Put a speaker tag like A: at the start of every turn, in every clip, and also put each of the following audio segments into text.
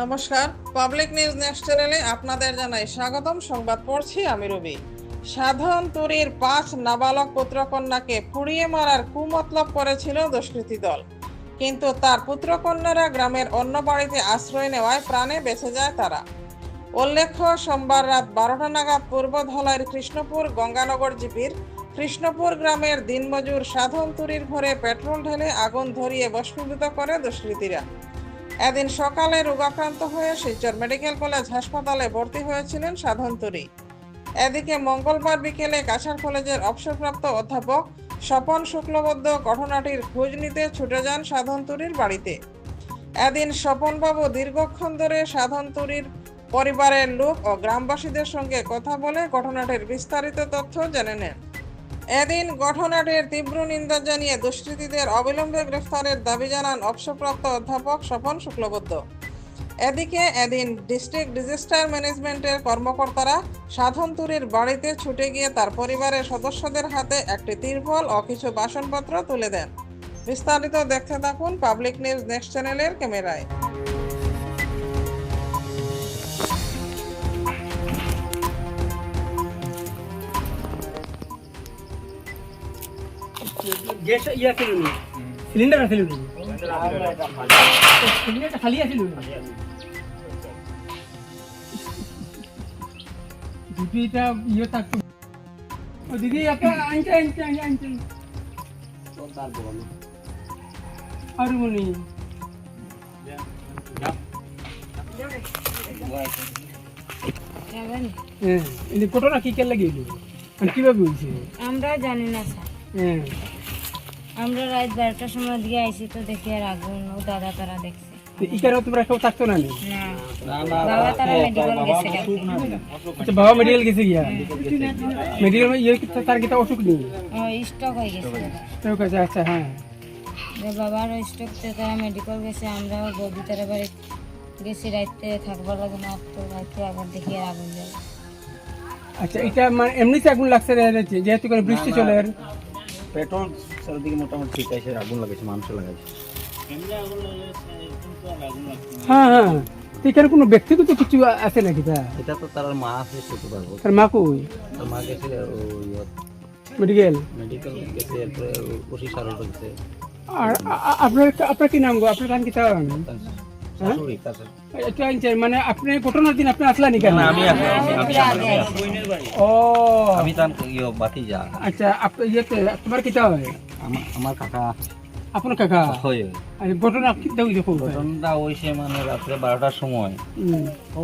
A: নমস্কার। Public news next চ্যানেলে আপনাদের জানাই স্বাগতম। সংবাদ পড়ছি আমি রবি। সাধারণ তরীর পাঁচ নাবালক পুত্রকন্যাকে পুড়িয়ে মারার কুমতলব করেছিল দুষ্কৃতী দল। কিন্তু তার পুত্রকন্যারা গ্রামের অন্য বাড়িতে আশ্রয় নেওয়ায় প্রাণে বেঁচে যায় তারা। উল্লেখ্য, সোমবার রাত বারোটা নাগাদ পূর্ব ধলাইয়ের কৃষ্ণপুর গঙ্গানগর জিপির কৃষ্ণপুর গ্রামের দিনমজুর সাধন তুরির ঘরে পেট্রোল ঢেলে আগুন ধরিয়ে বস্ফীভূত করে দুষ্কৃতীরা। এদিন সকালে রোগাক্রান্ত হয়ে শিলচর মেডিকেল কলেজ হাসপাতালে ভর্তি হয়েছিলেন সাধন তুরি। এদিকে মঙ্গলবার বিকেলে কাছাড় কলেজের অবসরপ্রাপ্ত অধ্যাপক স্বপন শুক্লবদ্ধ ঘটনাটির খোঁজ নিতে ছুটে যান সাধন তুরির বাড়িতে। এদিন স্বপনবাবু দীর্ঘক্ষণ ধরে সাধন তুরির পরিবারের লোক ও গ্রামবাসীদের সঙ্গে কথা বলে ঘটনাটির বিস্তারিত তথ্য জেনে নেন। এদিন ঘটনাটির তীব্র নিন্দা জানিয়ে দুষ্কৃতীদের অবিলম্বে গ্রেফতারের দাবি জানান অবসরপ্রাপ্ত অধ্যাপক স্বপন শুক্লবদ্ধ এদিকে এদিন ডিস্ট্রিক্ট ডিজাস্টার ম্যানেজমেন্টের কর্মকর্তারা সাধনতুরির বাড়িতে ছুটে গিয়ে তার পরিবারের সদস্যদের হাতে একটি তিরপল ও কিছু বাসনপত্র তুলে দেন। বিস্তারিত দেখতে থাকুন পাবলিক নিউজ নেক্সট চ্যানেলের ক্যামেরায়।
B: গ্যাস ইয়া ছিল নি সিলিন্ডার আছিল নি সিলিন্ডারটা খালি আছিল দিদিটা ইয়ে থাকতো। দিদি একটা আনতে আনতে আনতে আনতে আর মনি হ্যাঁ এই ঘটনা কি কে লাগিয়ে মানে কীভাবে হয়েছে?
C: আমরা জানি না স্যার।
B: হ্যাঁ।
C: আমরা রাত বারোটার সময় দিয়ে আইসি তো দেখি আর আগুন ও দাদা তারা দেখছে।
B: ইকারও তোমরা কেউ থাকতো না
C: বাবা তারা মেডিকেল গেছে।
B: আচ্ছা বাবা মেডিকেল গেছে গিয়া? মেডিকেল ইয়ে তার কিতা অসুখ নেই?
C: স্টক হয়ে গেছে
B: আচ্ছা হ্যাঁ।
C: বাবার স্টক তারা মেডিকেল গেছে আমরাও বৌদি তারা বাড়ি গেছি রাইতে থাকবার লাগে না তো রাইতে আবার দেখি আর আগুন জ্বলে।
B: আচ্ছা এটা মানে এমনিতে আগুন লাগছে যেহেতু করে বৃষ্টি চলে।
D: পেট্রোল চারিদিকে মোটামুটি ঠিক আছে আগুন লাগাইছে মানুষ লাগাইছে।
B: হ্যাঁ হ্যাঁ। এখানে কোনো ব্যক্তিগত কিছু আছে নাকি তা?
D: এটা তো তার মা আছে সেতু পারব
B: তার মা কই?
D: তার মা গেছে
B: মেডিকেল
D: মেডিকেল গেছে এরপরে ওসি সারল গেছে
B: আর আ- আ- আপনার আপনার কি নাম গো? আপনার নাম কি
D: তার শাশুড়ি তার শাশুড়ি।
B: একটু আনছে মানে আপনি ঘটনার দিন আপনি আসলেন কেন
D: আমি।
B: ও।
D: আমি ইয়ে বাতি যা
B: আচ্ছা আপ- ইয়েতে তোমার কিতা হয়?
D: আমার কাকা।
B: আপনার কাকা?
D: হয়।
B: ঘটনা কি দেখো দেখো
D: ঘটনাটা ওইসে মানে রাত্রে বারোটার সময়। ও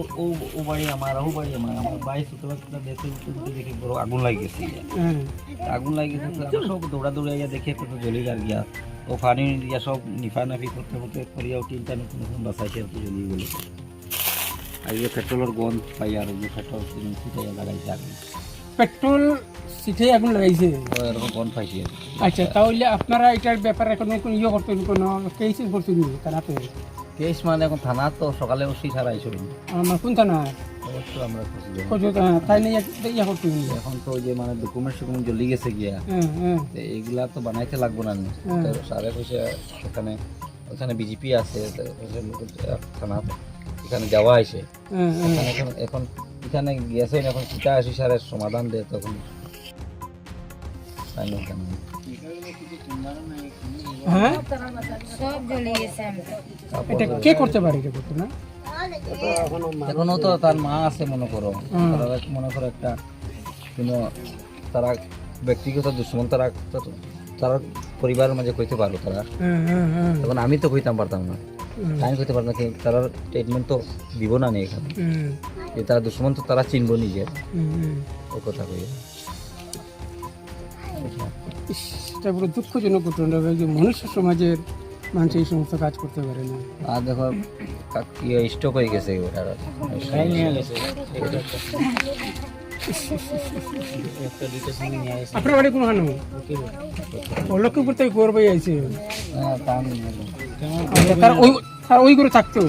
D: ও বাড়ি আমার ও বাড়ি আমার। আমার বাড়ি ছোটবেলা দেখে উঠতে দেখি বড় আগুন লাগি গেছে
B: হ্যাঁ।
D: আগুন লাগি গেছে সব দৌড়া দৌড়া ইয়া দেখে কত জ্বলি আর গিয়া। ও পানি দিয়া সব নিফা নাফি করতে করতে করিয়া তিনটা নতুন নতুন বাঁচাইছে আর কি জ্বলি গেল। আর ইয়ে পেট্রোলের গন্ধ পাই আর পেট্রোল লাগাইছে আগুন।
B: পেট্রোল সিটে আগুন লাগাইছে। আচ্ছা তাহলে আপনারা এটার ব্যাপারে কোনো কোনো ইয়ে করতেন কোনো কেস করতেন থানাতে?
D: কেস মানে এখন থানা তো সকালে ওসি ছাড়া আইসো
B: আমার কোন থানা? ইয়ে
D: এখন তো যে মানে ডকুমেন্ট ডকুমেন্ট জ্বলি গেছে গিয়া। তো বানাইতে লাগবো না নি।
B: হুম।
D: তো স্যারে কইছে ওখানে ওখানে বিজেপি আছে থানা এখানে যাওয়া
B: হ্যাঁ
D: এখন এখন গেছেন এখন কিতা আসি স্যারের সমাধান দেয় তখন?
B: হ্যাঁ?
C: সব জ্বলে গেছে আমরা
D: তারপর
B: এটা কে করতে পারে না
D: এখনও তো তার মা আছে মনে করো। মনে করো একটা কোনো তারা ব্যক্তিগত দুশ্মন তারা তারা পরিবারের মাঝে কইতে পারো তারা। তখন আমি তো কইতাম পারতাম না। টাইম করতে পারতাম না কিন্তু তারা ট্রিটমেন্ট তো দিব না নেই এখানে। যে তারা দুশ্মন তো তারা চিনবো নিজে। ও কথা কই
B: এটা পুরো দুঃখজনক ঘটনা যে মনুষ্য সমাজের মানুষ এই সমস্ত কাজ করতে পারে না।
D: আর দেখো স্টক হয়ে গেছে ওটা
B: আপনার বাড়ি কোন হানো লক্ষ্মীপুর থেকে গোর ভাই আইছে।
D: হ্যাঁ
B: আচ্ছা, তার ওই তার ওই করে থাকতো?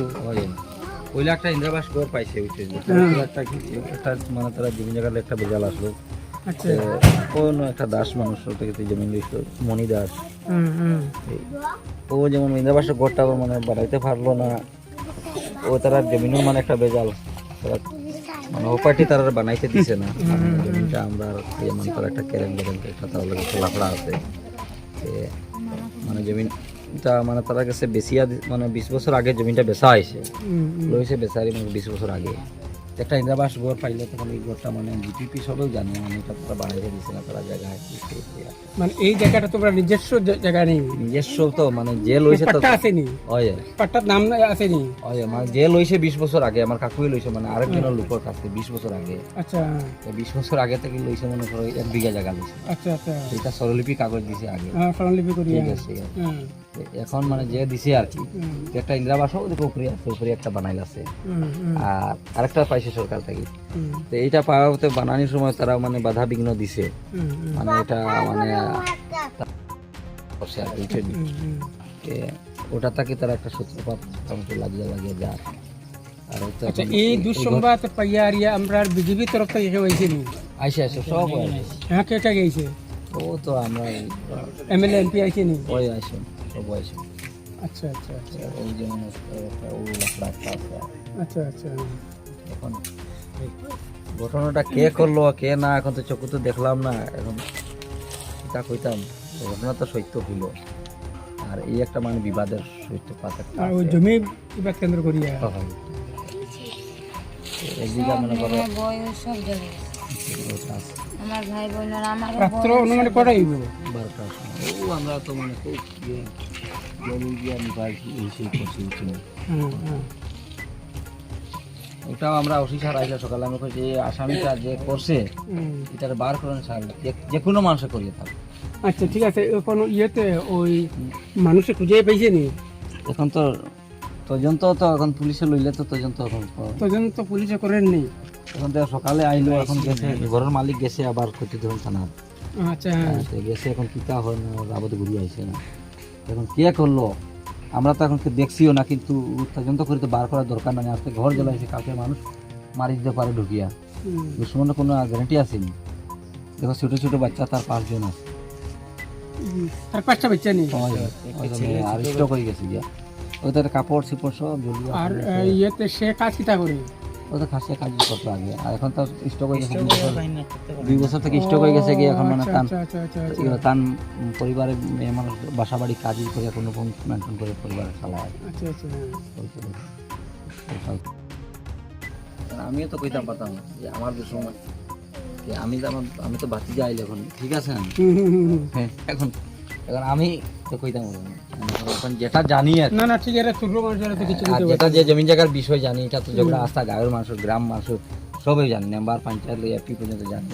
D: ওইলা একটা ইন্দ্রাবাস ঘর পাইছে বুঝছে একটা একটা মানে তারা জমি জায়গার একটা বেজাল আসলো।
B: আচ্ছা।
D: কোন একটা দাস মানুষ থেকে জমি লিখলো মণি দাস। ও যেমন ইন্দ্রাবাসের ঘরটা মানে বাড়াইতে পারল না ও তারা জমিনের মানে একটা বেজাল। তারা মানে ও তারা বানাইতে দিছে না। জমিনটা আমরা ইয়ে মানে তার একটা কেরেন বেরেন একটা তার লগে খোলাফড়া আছে। মানে জমিটা মানে তার কাছে বেশিয়া মানে বিশ বছর আগে জমিটা বেচা হয়েছে। লইছে বেচারি মানে বিশ বছর আগে। একটা ইন্দ্রাবাস ঘর পাইলে তখন এই ঘরটা মানে জিপিপি সবেও জানে মানে এটা তারা বানাইতে দিছে না তারা জায়গায়
B: মানে এই জায়গাটা তোমরা নিজস্ব জায়গা নেই।
D: নিজস্ব তো মানে যে লইছে তো।
B: পাট্টা আসেনি।
D: হয়।
B: পাট্টার নাম না- আসেনি।
D: হয় মানে যে লইছে বিশ বছর আগে আমার কাকুই লইছে মানে আরেকজনের লোকের কাছে বিশ বছর আগে।
B: আচ্ছা।
D: তো বিশ বছর আগে থেকে লইছে মনে করো এক বিঘা জায়গা লইছে।
B: আচ্ছা আচ্ছা।
D: এটা স্বরলিপি কাগজ দিছে আগে।
B: হ্যাঁ স্বর্ণলিপি করি
D: ঠিক
B: হ্যাঁ
D: আছে।
B: হুম,
D: তো এখন মানে যে দিছে আর কি একটা ইন্দিরাবাস ওদিকে উপরে আছে উপরে একটা বানাইল আছে। আর আরেকটা পাইছে সরকার থেকে। তো এইটা পাওয়াতে বানানোর সময় তারা মানে বাধা বিঘ্ন দিছে। মানে এটা মানে ওটা থেকে তারা একটা সূত্রপাত মোটামুটি লাগিয়ে লাগিয়ে যায় আর
B: আচ্ছা এই দুঃসংবাদ পাইয়া আরিয়া আমরা বিজেপি তরফ থেকে কেউ নি?
D: আইসে আইসে সব
B: হ্যাঁ কে কে গেছে?
D: ও তো আমরা
B: এমএলএ এমপি আইছে নি?
D: ওই আইসে। সব আইসে
B: আচ্ছা আচ্ছা। আচ্ছা
D: ওই যেমন।
B: আচ্ছা আচ্ছা।
D: এখন ঘটনাটা কে করল কে না এখন তো চোখে তো দেখলাম না। এখন এটা কইতাম ঘটনা তো সত্য হইল। আর এই একটা মানে বিবাদের সূত্রপাত একটা
B: আর ওই জমি বিবাদ কেন্দ্র করিয়া।
D: হয়। একদিকে মনে করো
C: সব
D: আছে।
C: আমার ভাই বোনের আমার
B: রাত্র অনুমানে কটা হইব?
D: বারোটার সময় ও আমরা তো মানে খুব ইয়ে এই সেই করছি ওটাও আমরা অফিস আর আইলে সকালে আমরা যে আসামিটা যে করছে। এটার বার করেন স্যার যে- কোনো মানুষে করিয়ে থাকবে
B: আচ্ছা ঠিক আছে এখন ইয়েতে ওই মানুষে খুঁজে পাইছে নি?
D: এখন তো তদন্ত তো এখন পুলিশে লইলে তো তদন্ত এখন ক-
B: তো পুলিশে করেন নি
D: এখন তো সকালে আইলো এখন গেছে ঘরের মালিক গেছে আবার ক্ষতি ধরুন থানা।
B: আচ্ছা। হ্যাঁ
D: গেছে এখন কিতা হয় না আবার আইছে না। এখন কে করল? আমরা তো এখন দেখছিও না কিন্তু তদন্ত করে তো বার করার দরকার নাই আজকে ঘর জ্বলাইছে কাউকে মানুষ মারি দিতে পারে ঢুকিয়া। দুশ্মনের কোনো গ্যারান্টি আসেনি। দেখো ছোট ছোট বাচ্চা তার পাঁচজন আছে।
B: তার পাঁচটা বাচ্চা নি
D: আর স্টক হয়ে গেছে গিয়া। ওই তার কাপড় সিপড় সব
B: আর ইয়েতে সে কাজ কিতা করে?
D: ও তো খাসিয়া কাজ করতো আগে আর এখন তো স্টক হয়ে গেছে দুই বছর থেকে স্টক হয়ে গেছে গিয়ে এখন মানে তান
B: আচ্ছা আচ্ছা আচ্ছা।
D: তান পরিবারের মেয়ে মানুষ বাসা বাড়ি কাজই করে কোনো রকম মেনটেন করে পরিবার চালায়
B: আচ্ছা আচ্ছা হ্যাঁ।
D: আমিও তো কইতাম পারতাম না যে আমার যে সময় যে আমি তো আমার আমি তো বাতি যাই এখন ঠিক আছে। হ্যাঁ এখন এখন আমি তো কইতাম এখন যেটা জানি আর
B: না না ঠিক আছে ছোট মানুষেরা তো কিছু
D: যেটা যে জমি জায়গার বিষয় জানি এটা তো যেগুলো আস্থা গাঁয়ের মানুষ গ্রাম মানুষ সবই জানি মেম্বার পঞ্চায়েত এপি পর্যন্ত জানি।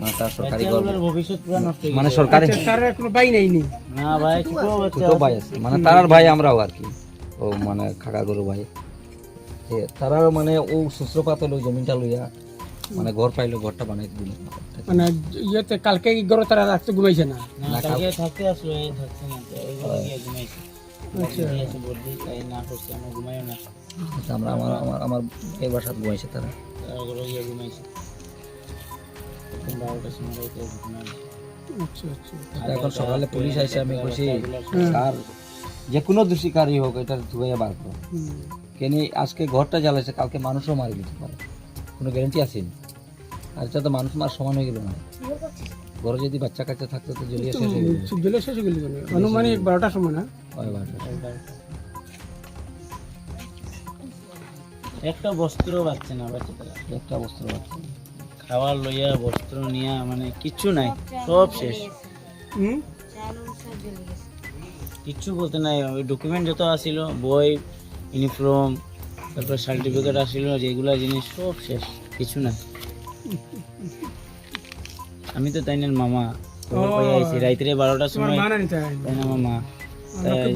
D: মানে তার সরকারি মানে সরকারি
B: আচ্ছা, কোনো বাই নাই নি?
D: ছোট ভাই আছে। মানে তারার ভাই আমরাও আর কি। ও মানে খাকা গরু ভাই। এ, তারাও মানে ও সূত্রপাত হলো জমিটা লইয়া। মানে ঘর পাইলো ঘরটা বানাইতে দিল।
B: মানে ইয়েতে কালকে কি করো তারা রাত্রে ঘুমাইছে না?
D: না, কাল-
E: থাকতে আসলো এই থাকছে না ঘুমাইছে। আমরা
D: আমরা আমার আমার এই বাসাত ঘুমাইছে তারা।
E: ঘুমাইছে। ঘুমাইছে।
B: আচ্ছা আচ্ছা।
D: এখন সকালে পুলিশ আইসে আমি কইছি স্যার যে কোনো দোষীকারী হোক এটা ধুয়ে বার করো। কেন আজকে ঘরটা জ্বালাইছে কালকে মানুষও মারি দিতে পারে। কোনো গ্যারান্টি আছে? নি? আর এটা তো মানুষ মার সমান হয়ে গেল না। ঘরে যদি বাচ্চা কাচ্চা থাকতো তো জ্বলিয়ে শেষ হয়ে গেল।
B: জলে শেষ হয়ে গেল? আনুমানিক বারোটার সময় না?
D: হয় বারোটা।
E: একটা বস্ত্র পাচ্ছে না বাচ্চারা
D: একটা বস্ত্র বাচ্চা।
E: খাবার লইয়া বস্ত্র নিয়া মানে কিচ্ছু নাই সব শেষ।
B: হুম?
C: চালু সব জ্বলে গেছে
E: কিচ্ছু বলতে নাই ওই ডকুমেন্ট যত আসিল বই ইউনিফর্ম তারপর সার্টিফিকেট আসিল যেগুলা জিনিস সব শেষ কিছু না আমি তো তাই না মামা। রাত্রে বারোটার সময় তাই? না
B: মামা?
E: হ্যাঁ,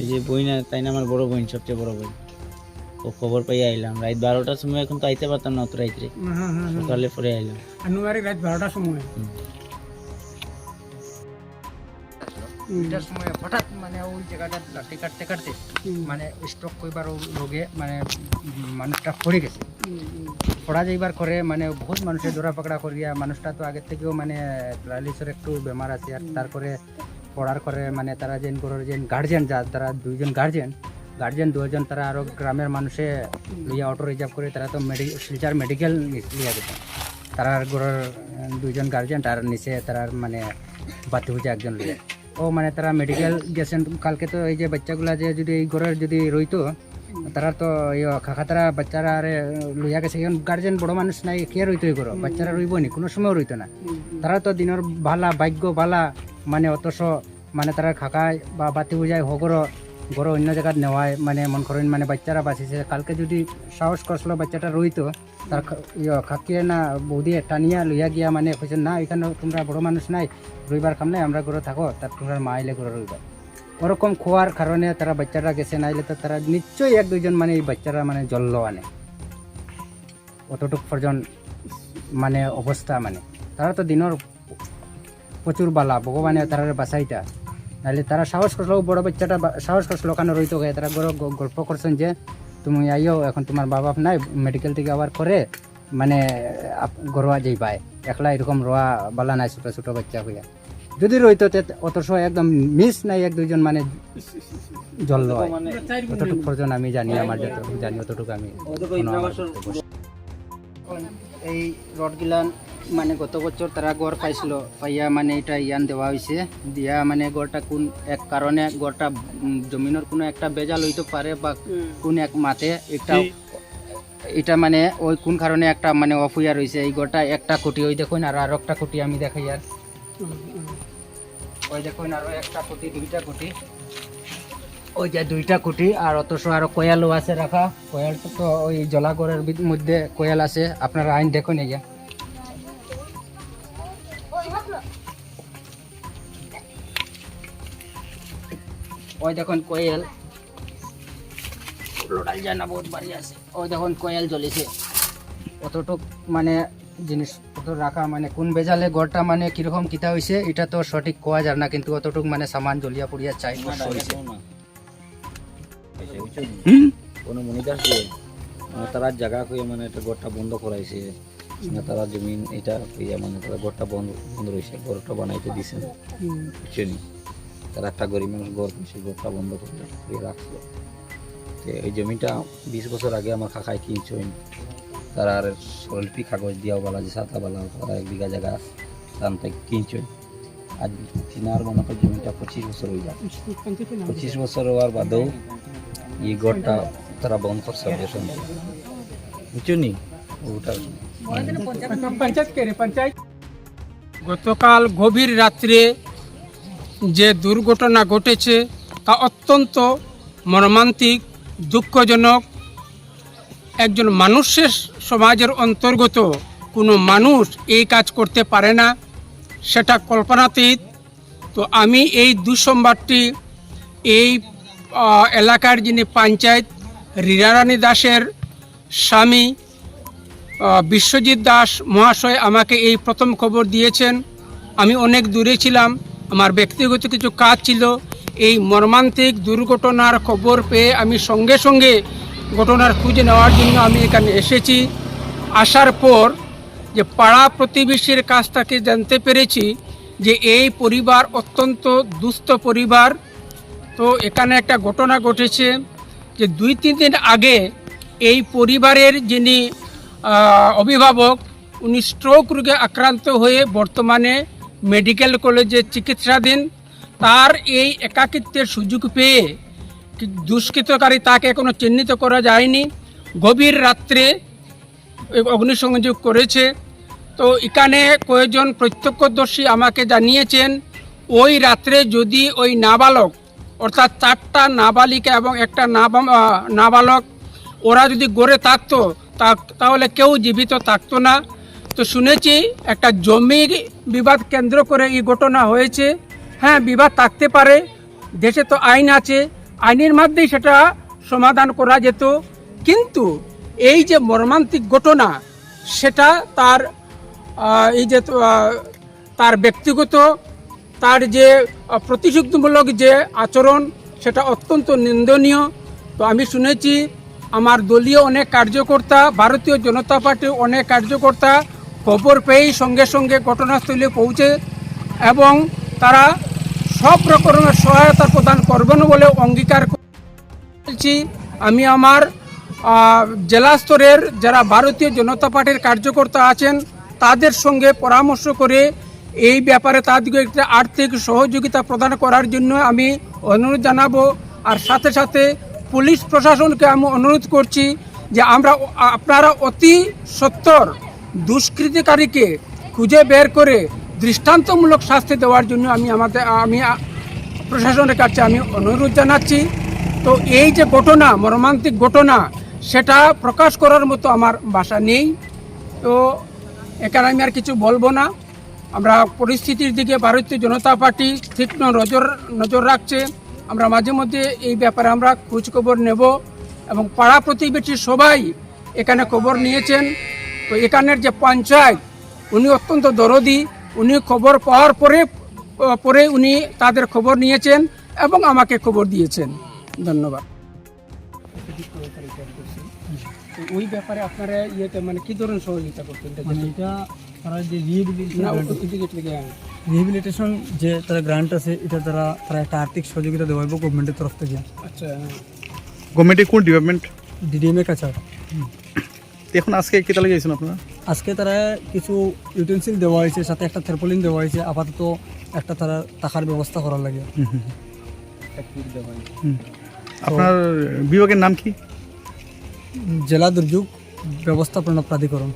E: এই যে বই না তাই না আমার বড় বোন সবচেয়ে বড় বোন ও খবর পাই আইলাম। রাত বারোটার সময় এখন তো আইতে পারতাম না অত রাত্রে।
B: হ্যাঁ হ্যাঁ
E: সকালে পরে আইলাম।
B: রাত বারোটার সময়।
F: এটার সময় হঠাৎ মানে ওই জায়গাটা লাঠি কাটতে কাটতে মানে স্ট্রোক করবার রোগে মানে মানুষটা পড়ে গেছে। পড়া যাইবার করে মানে বহুত মানুষের ধরা পাকড়া করিয়া মানুষটা তো আগের থেকেও মানে প্যারালিসের একটু বেমার আছে আর তারপরে পড়ার করে মানে তারা যেন করার যেন গার্জেন যা তারা দুইজন গার্জেন গার্জেন দুজন তারা আরও গ্রামের মানুষে লইয়া অটো রিজার্ভ করে তারা তো মেডিকেল শিলচার মেডিকেল লিয়া গেছে তারা ঘরের দুইজন গার্জেন তার নিচে তারা মানে বাতি হয়েছে একজন লইয়া ও মানে তারা মেডিকেল গেছেন। কালকে তো এই যে বাচ্চাগুলা যে যদি এই ঘরের যদি রইতো, তারা তো খাখা তারা বাচ্চারা আরে লইয়া গেছে। এখন গার্জেন বড় মানুষ নাই, কে রইতো এই ঘর? বাচ্চারা রইব নি, কোনো সময় রইতো না। তারা তো দিনের ভালা, ভাগ্য ভালা মানে অতস মানে তারা খাকায় বা বাতি বুঝায় হগর গড় অন্য জায়গায় নেওয়ায় মানে মন করেন মানে বাচ্চারা বাঁচিছে। কালকে যদি সাহস করছিল বাচ্চাটা রইতো তার খা- ইয়ে না বৌদি টানিয়া লইয়া গিয়া মানে কইছে না, এখানে তোমরা বড় মানুষ নাই, রইবার কাম নাই, আমরা ঘরে থাকো তার তোমরা মা আইলে ঘরে রইবার ওরকম খোয়ার কারণে তারা বাচ্চারা গেছে, নাইলে তো তারা নিশ্চয়ই এক দুজন মানে এই বাচ্চারা মানে জল্ল আনে অতটুক পর্যন্ত মানে অবস্থা মানে। তারা তো দিনের প্রচুর বালা, ভগবানে তারা বাসাইটা নাহলে তারা সাহস করল বড় বাচ্চাটা সাহস করছিল ওখানে রইতো গে তারা গল্প করছেন যে তুমি আইও এখন তোমার বাবা নাই মেডিকেল থেকে আবার করে মানে গরোয়া যাই পায় একলা এরকম রোয়া বালা নাই ছোট ছোট বাচ্চা হইয়া। যদি রইতো তে অত সময় একদম মিস নাই এক দুইজন মানে জল হয় অতটুকু পর্যন্ত আমি জানি আমার যত জানি অতটুকু আমি। এই রড গিলান মানে গত বছর তারা গড় পাইছিল পাইয়া মানে এটা ইয়ান দেওয়া হয়েছে দিয়া মানে গড়টা কোন এক কারণে গড়টা জমিনের কোনো একটা বেজাল হইতে পারে বা কোন এক মাতে এটা এটা মানে ওই কোন কারণে একটা মানে অফ হইয়া রয়েছে এই গড়টা একটা কোটি ওই দেখুন আর আর একটা কোটি আমি দেখাই আর। ওই দেখুন আরও একটা কোটি দুইটা কোটি ওই যে দুইটা কোটি আর অতশো আরও কয়ালও আছে রাখা। কয়াল তো ওই জলাগড়ের মধ্যে কয়াল আছে আপনারা আইন দেখুন এই ওই দেখুন কোয়েল। লোড়াল যায় না বহুত বাড়ি আছে। ওই দেখুন কোয়েল জ্বলিছে। অতটুক মানে জিনিসপত্র রাখা মানে কোন বেজালে গড়টা মানে কীরকম কিতা হয়েছে এটা তো সঠিক কোয়া যায় না কিন্তু অতটুক মানে সামান জ্বলিয়া পড়িয়া চাই নষ্ট হয়েছে
D: কোনো মনিদাস দিয়ে মানে তারা জায়গা কইয়া মানে একটা ঘরটা বন্ধ করাইছে। না তারা জমিন এটা কইয়া মানে তারা ঘরটা বন্ধ বন্ধ রয়েছে ঘরটা বানাইতে দিছে বুঝছেন তারা একটা গরিব মানুষ ঘর সেই ঘরটা বন্ধ করে করে রাখছিল তো এই জমিটা বিশ বছর আগে আমার কাকায় কিনছেন তারা আর স্বল্পী কাগজ দিয়াও বলা যে সাতা বলা তারা এক বিঘা জায়গা তান থেকে কিনছেন আজ তিনার মনে হয় জমিটা পঁচিশ বছর হয়ে যায় পঁচিশ বছর হওয়ার বাদেও এই ঘরটা তারা বন্ধ করছে বেসন বুঝছ নি? ওটা
B: পঞ্চায়েত কে পঞ্চায়েত? গতকাল গভীর রাত্রে যে দুর্ঘটনা ঘটেছে তা অত্যন্ত মর্মান্তিক, দুঃখজনক। একজন মানুষের সমাজের অন্তর্গত কোনো মানুষ এই কাজ করতে পারে না, সেটা কল্পনাতীত। তো আমি এই দুঃসংবাদটি এই এলাকার যিনি পঞ্চায়েত রীরারানী দাসের স্বামী বিশ্বজিৎ দাস মহাশয় আমাকে এই প্রথম খবর দিয়েছেন। আমি অনেক দূরে ছিলাম। আমার ব্যক্তিগত কিছু কাজ ছিল। এই মর্মান্তিক দুর্ঘটনার খবর পেয়ে আমি সঙ্গে সঙ্গে ঘটনার খুঁজে নেওয়ার জন্য আমি এখানে এসেছি। আসার পর যে পাড়া প্রতিবেশীর কাছ থেকে জানতে পেরেছি যে এই পরিবার অত্যন্ত দুস্থ পরিবার। তো এখানে একটা ঘটনা ঘটেছে যে দুই তিন দিন আগে এই পরিবারের যিনি অভিভাবক, উনি স্ট্রোক রোগে আক্রান্ত হয়ে বর্তমানে মেডিকেল কলেজে চিকিৎসাধীন, তার এই একাকিত্বের সুযোগ পেয়ে দুষ্কৃতকারী তাকে এখনও চিহ্নিত করা যায়নি। গভীর রাত্রে অগ্নিসংযোগ করেছে। তো এখানে কয়েকজন প্রত্যক্ষদর্শী আমাকে জানিয়েছেন, ওই রাত্রে যদি ওই নাবালক, অর্থাৎ চারটা নাবালিকা এবং একটা নাবা- নাবালক, ওরা যদি গড়ে থাকতো তাহলে কেউ জীবিত থাকতো না। তো শুনেছি একটা জমি বিবাদ কেন্দ্র করে এই ঘটনা হয়েছে। হ্যাঁ বিবাদ থাকতে পারে, দেশে তো আইন আছে, আইনের মাধ্যমেই সেটা সমাধান করা যেত। কিন্তু এই যে মর্মান্তিক ঘটনা, সেটা তার এই যে তার ব্যক্তিগত, তার যে প্রতিযোগিতামূলক যে আচরণ, সেটা অত্যন্ত নিন্দনীয়। তো আমি শুনেছি, আমার দলীয় অনেক কার্যকর্তা, ভারতীয় জনতা পার্টির অনেক কার্যকর্তা খবর পেয়েই সঙ্গে সঙ্গে ঘটনাস্থলে পৌঁছে এবং তারা সব রকমের সহায়তা প্রদান করবেন বলে অঙ্গীকার করে বলছি আমি আমার জেলা স্তরের যারা ভারতীয় জনতা পার্টির কার্যকর্তা আছেন, তাদের সঙ্গে পরামর্শ করে এই ব্যাপারে তাদেরকে একটা আর্থিক সহযোগিতা প্রদান করার জন্য আমি অনুরোধ জানাব। আর সাথে সাথে পুলিশ প্রশাসনকে আমি অনুরোধ করছি যে আমরা, আপনারা অতি সত্তর দুষ্কৃতিকারীকে খুঁজে বের করে দৃষ্টান্তমূলক শাস্তি দেওয়ার জন্য আমি আমাদের, আমি প্রশাসনের কাছে আমি অনুরোধ জানাচ্ছি। তো এই যে ঘটনা, মর্মান্তিক ঘটনা, সেটা প্রকাশ করার মতো আমার বাসা নেই। তো এখানে আমি আর কিছু বলব না। আমরা পরিস্থিতির দিকে ভারতীয় জনতা পার্টি তীক্ষ্ণ নজর নজর রাখছে। আমরা মাঝে মধ্যে এই ব্যাপারে আমরা খোঁজ খবর নেব এবং পাড়া প্রতিবেশী সবাই এখানে খবর নিয়েছেন। তো এখানের যে পঞ্চায়েত উনি অত্যন্ত দরদি। উনি খবর পাওয়ার পরে পরে উনি তাদের খবর নিয়েছেন এবং আমাকে খবর দিয়েছেন। ধন্যবাদ। ওই ব্যাপারে আপনারা ইয়েতে মানে কি ধরনের সহযোগিতা করতেন?
G: মানে এটা তারা যে রিহেবিলিটেশন যে তারা গ্রান্ট আছে এটা তারা তারা একটা আর্থিক সহযোগিতা দেওয়া হবে গভর্নমেন্টের তরফ থেকে।
B: আচ্ছা।
H: গভর্নমেন্টের কোন ডিপার্টমেন্ট
G: ডিডিএমএ কাছে
H: এখন আজকে কেতা লাগে গেছেন আপনারা?
G: আজকে তারা কিছু ইউটেন্সিল দেওয়া হয়েছে সাথে একটা থেরপলিন দেওয়া হয়েছে আপাতত একটা তারা টাকার ব্যবস্থা করার লাগে।
H: আপনার বিভাগের নাম কি?
G: জেলা দুর্যোগ ব্যবস্থাপনা প্রাধিকরণ।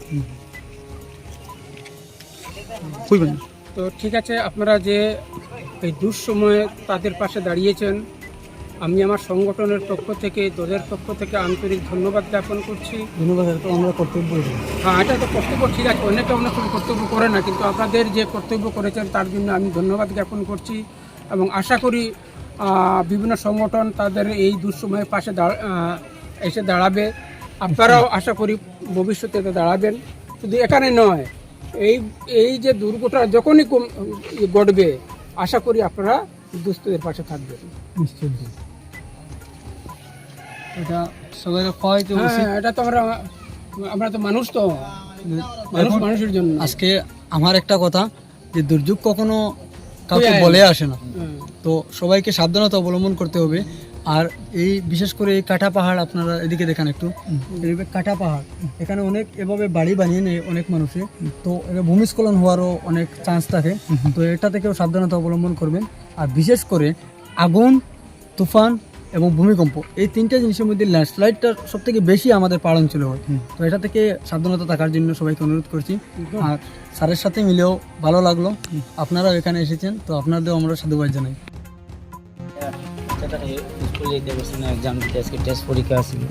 B: তো ঠিক আছে আপনারা যে এই দুঃসময়ে তাদের পাশে দাঁড়িয়েছেন আমি আমার সংগঠনের পক্ষ থেকে দলের পক্ষ থেকে আন্তরিক ধন্যবাদ জ্ঞাপন করছি।
G: ধন্যবাদ এটা আমরা কর্তব্য
B: হ্যাঁ এটা তো কর্তব্য ঠিক আছে অনেকে অনেক কর্তব্য করে না কিন্তু আপনাদের যে কর্তব্য করেছেন তার জন্য আমি ধন্যবাদ জ্ঞাপন করছি এবং আশা করি বিভিন্ন সংগঠন তাদের এই দুঃসময়ের পাশে দাঁড়- এসে দাঁড়াবে। আপনারাও আশা করি ভবিষ্যতে দাঁড়াবেন। শুধু এখানে নয় এই এই যে দুর্ঘটনা যখনই কম- ঘটবে আশা করি আপনারা দুস্থদের পাশে থাকবেন।
G: নিশ্চয়ই। এটা সবাই খাওয়াইতে
B: হ্যাঁ এটা তো আমরা আমরা তো মানুষ তো। মানুষ মানুষের জন্য।
G: আজকে আমার একটা কথা যে দুর্যোগ কখনো কাউকে বলে আসে না।
B: হ্যাঁ।
G: তো সবাইকে সাবধানতা অবলম্বন করতে হবে। আর এই বিশেষ করে এই কাটা পাহাড় আপনারা এদিকে দেখেন একটু। এদিকে কাটা পাহাড় এখানে অনেক এভাবে বাড়ি বানিয়ে নেয় অনেক মানুষে। তো এটা ভূমিস্খলন হওয়ারও অনেক চান্স থাকে। তো এটা থেকেও সাবধানতা অবলম্বন করবেন। আর বিশেষ করে আগুন তুফান এবং ভূমিকম্প এই তিনটা জিনিসের মধ্যে ল্যান্ডস্লাইডটা সব থেকে বেশি আমাদের পাহাড় ছিল হয়। তো এটা থেকে সাবধানতা থাকার জন্য সবাইকে অনুরোধ করছি। আর স্যারের সাথে মিলেও ভালো লাগল। আপনারাও এখানে এসেছেন তো আপনাদেরও আমরা সাধুবাদ জানাই।
E: স্কুলে এক্সাম দিতে আজকে টেস্ট পরীক্ষা ছিল।